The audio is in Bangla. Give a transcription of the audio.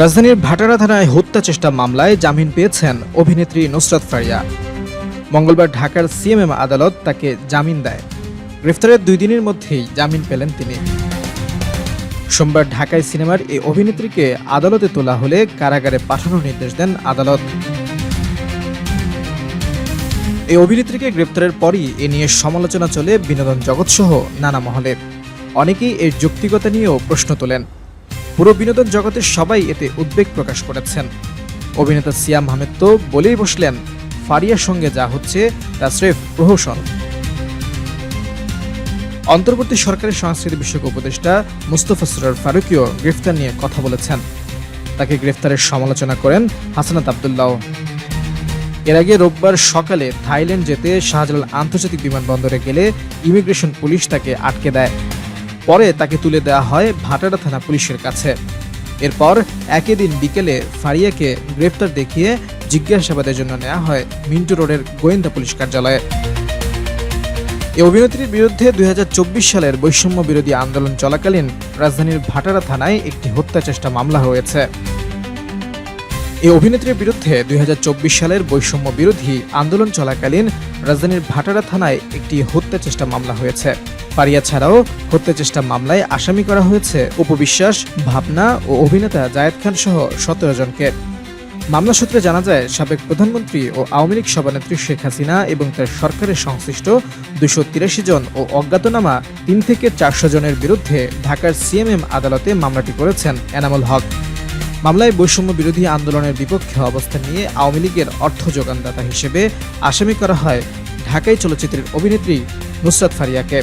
রাজধানীর ভাটারা থানায় হত্যা চেষ্টা মামলায় জামিন পেয়েছেন অভিনেত্রী নুসরাত ফারিয়া। মঙ্গলবার ঢাকার সিএমএম আদালত তাকে জামিন দেয়। গ্রেফতারের দুই দিনের মধ্যেই জামিন পেলেন তিনি। সোমবার ঢাকায় সিনেমার এই অভিনেত্রীকে আদালতে তোলা হলে কারাগারে পাঠানোর নির্দেশ দেন আদালত। এই অভিনেত্রীকে গ্রেপ্তারের পরই এ নিয়ে সমালোচনা চলে বিনোদন জগৎসহ নানা মহলে। অনেকেই এর যৌক্তিকতা নিয়েও প্রশ্ন তোলেন। পুরো বিনোদন জগতের সবাই এতে উদ্বেগ প্রকাশ করেছেন। অভিনেতা সিয়াম আহমেদ তো বলেই বসলেন, ফারিয়ার সঙ্গে যা হচ্ছে তা স্রেফ প্রহসন। অন্তর্বর্তী সরকারের সংস্কৃতি বিষয়ক উপদেষ্টা মুস্তফা সরার ফারুকিও গ্রেফতার নিয়ে কথা বলেছেন। তাকে গ্রেফতারের সমালোচনা করেন হাসানাত আবদুল্লাহ। এর আগে রোববার সকালে থাইল্যান্ড যেতে শাহজালাল আন্তর্জাতিক বিমানবন্দরে গেলে ইমিগ্রেশন পুলিশ তাকে আটকে দেয়। পরে তাকে তুলে দেওয়া হয় ভাটারা থানা পুলিশের কাছে। এরপর একই দিন বিকেলে ফারিয়াকে গ্রেফতার দেখিয়ে জিজ্ঞাসাবাদের জন্য নেওয়া হয় মিন্টু রোডের গোয়েন্দা পুলিশ কার্যালয়ে। এই অভিনেত্রীর বিরুদ্ধে দুই হাজার চব্বিশ সালের বৈষম্য বিরোধী আন্দোলন চলাকালীন রাজধানীর ভাটারা থানায় একটি হত্যা চেষ্টা মামলা হয়েছে। এই অভিনেত্রীর বিরুদ্ধে দুই সালের বৈষম্য বিরোধী আন্দোলন চলাকালীন রাজধানীর ভাটারা থানায় একটি হত্যা চেষ্টা মামলা হয়েছে। পারিয়া ছাড়াও হত্যা চেষ্টা মামলায় আসামি করা হয়েছে উপবিশ্বাস ভাবনা ও অভিনেতা জায়েদ খান সহ সতেরো জনকে। মামলা সূত্রে জানা যায়, সাবেক প্রধানমন্ত্রী ও আওয়ামী লীগ সভানেত্রী শেখ হাসিনা এবং তার সরকারের সংশ্লিষ্ট দুশো তিরাশি জন ও অজ্ঞাতনামা তিন থেকে চারশো জনের বিরুদ্ধে ঢাকার সিএমএম আদালতে মামলাটি করেছেন এনামুল হক। মামলায় বৈষম্য বিরোধী আন্দোলনের বিপক্ষে অবস্থান নিয়ে আওয়ামী লীগের অর্থ যোগানদাতা হিসেবে আসামি করা হয় ঢাকাই চলচ্চিত্রের অভিনেত্রী নুসরাত ফারিয়াকে।